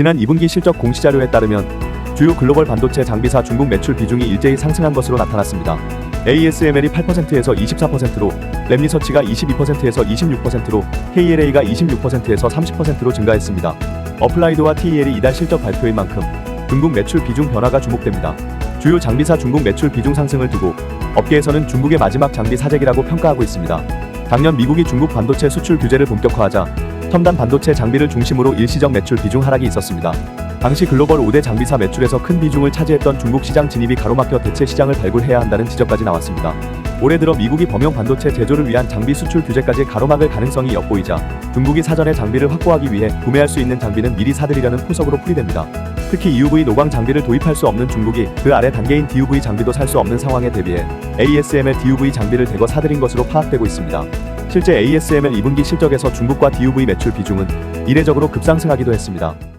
지난 2분기 실적 공시 자료에 따르면 주요 글로벌 반도체 장비사 중국 매출 비중이 일제히 상승한 것으로 나타났습니다. ASML이 8%에서 24%로, 랩리서치가 22%에서 26%로, KLA가 26%에서 30%로 증가했습니다. 어플라이드와 TEL이 이달 실적 발표인 만큼 중국 매출 비중 변화가 주목됩니다. 주요 장비사 중국 매출 비중 상승을 두고 업계에서는 중국의 마지막 장비 사재기라고 평가하고 있습니다. 작년 미국이 중국 반도체 수출 규제를 본격화하자 첨단 반도체 장비를 중심으로 일시적 매출 비중 하락이 있었습니다. 당시 글로벌 5대 장비사 매출에서 큰 비중을 차지했던 중국 시장 진입이 가로막혀 대체 시장을 발굴해야 한다는 지적까지 나왔습니다. 올해 들어 미국이 범용 반도체 제조를 위한 장비 수출 규제까지 가로막을 가능성이 엿보이자 중국이 사전에 장비를 확보하기 위해 구매할 수 있는 장비는 미리 사들이려는 포석으로 풀이됩니다. 특히 EUV 노광 장비를 도입할 수 없는 중국이 그 아래 단계인 DUV 장비도 살 수 없는 상황에 대비해 ASML DUV 장비를 대거 사들인 것으로 파악되고 있습니다. 실제 ASML 2분기 실적에서 중국과 DUV 매출 비중은 이례적으로 급상승하기도 했습니다.